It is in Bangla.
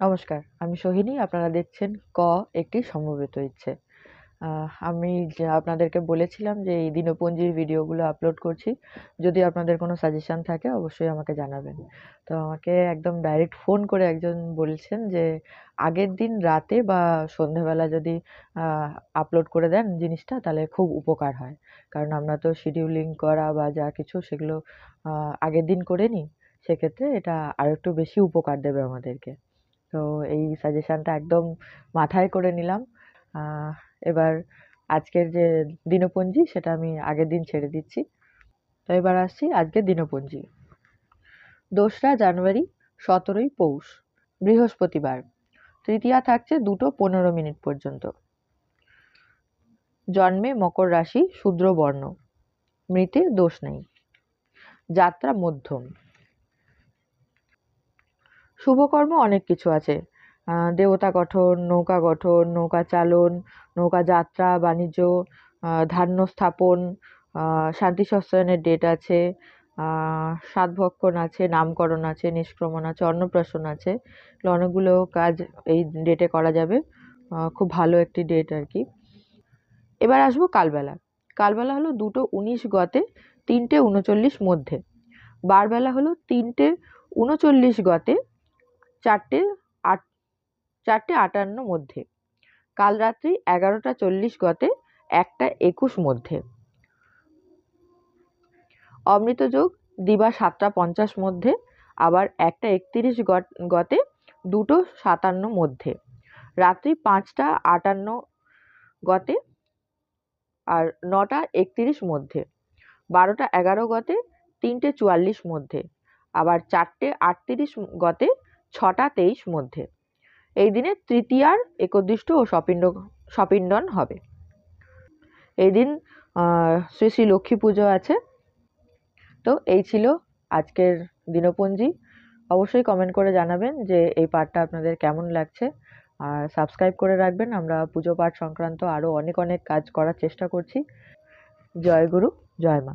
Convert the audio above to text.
নমস্কার, আমি সোহিনী। আপনারা দেখছেন ক, একটি সমবেত ইচ্ছে। আমি আপনাদেরকে বলেছিলাম যে এই দিনপঞ্জির ভিডিওগুলো আপলোড করছি, যদি আপনাদের কোনো সাজেশন থাকে অবশ্যই আমাকে জানাবেন। তো আমাকে একদম ডাইরেক্ট ফোন করে একজন বলছেন যে, আগের দিন রাতে বা সন্ধেবেলা যদি আপলোড করে দেন জিনিসটা, তাহলে খুব উপকার হয়। কারণ আমরা তো শিডিউলিং করা বা যা কিছু সেগুলো আগের দিন করে নিই, সেক্ষেত্রে এটা আর একটু বেশি উপকার দেবে আমাদেরকে। তো এই সাজেশনটা একদম মাথায় করে নিলাম। এবার আজকের যে দিনপঞ্জি সেটা আমি আগের দিন ছেড়ে দিচ্ছি। তো এবার আসছি আজকের দিনপঞ্জি। দোসরা জানুয়ারি সতেরোই পৌষ, বৃহস্পতিবার। তৃতীয়া থাকছে দুটো পনেরো মিনিট পর্যন্ত। জন্মে মকর রাশি, শূদ্র বর্ণ। মৃতে দোষ নেই। যাত্রা মধ্যম। শুভকর্ম অনেক কিছু আছে। দেবতা গঠন, নৌকা গঠন, নৌকা চালন, নৌকা যাত্রা, বাণিজ্য ধান্য স্থাপন শান্তি সস্তায়নের ডেট আছে সাতভক্ষণ আছে, নামকরণ আছে, নিষ্ক্রমণ আছে, অন্নপ্রাশন আছে। এগুলো অনেকগুলো কাজ এই ডেটে করা যাবে। খুব ভালো একটি ডেট আর কি এবার আসব কালবেলা। কালবেলা হলো দুটো উনিশ গতে, তিনটে উনচল্লিশ মধ্যে। বারবেলা হলো তিনটে উনচল্লিশ গতে চারটে আট, চারটে আটান্ন মধ্যে। কাল রাত্রি এগারোটা চল্লিশ গতে একটা একুশ মধ্যে। অমৃত যোগ দিবা সাতটা পঞ্চাশ মধ্যে, আবার একটা একত্রিশ গতে দুটো সাতান্ন মধ্যে। রাত্রি পাঁচটা আটান্ন গতে আর নটা একত্রিশ মধ্যে। বারোটা এগারো গতে তিনটে চুয়াল্লিশ মধ্যে, আবার চারটে আটত্রিশ গতে ছটা তেইশ মধ্যে। এই দিনে তৃতীয়ার একদৃষ্ট ও সপিণ্ড, সপিণ্ডন হবে। এই দিন শ্রী শ্রী লক্ষ্মী পুজো আছে। তো এই ছিল আজকের দিনপঞ্জি। অবশ্যই কমেন্ট করে জানাবেন যে এই পাঠটা আপনাদের কেমন লাগছে। আর সাবস্ক্রাইব করে রাখবেন। আমরা পুজো পাঠ সংক্রান্ত আরও অনেক অনেক কাজ করার চেষ্টা করছি। জয় গুরু, জয় মা।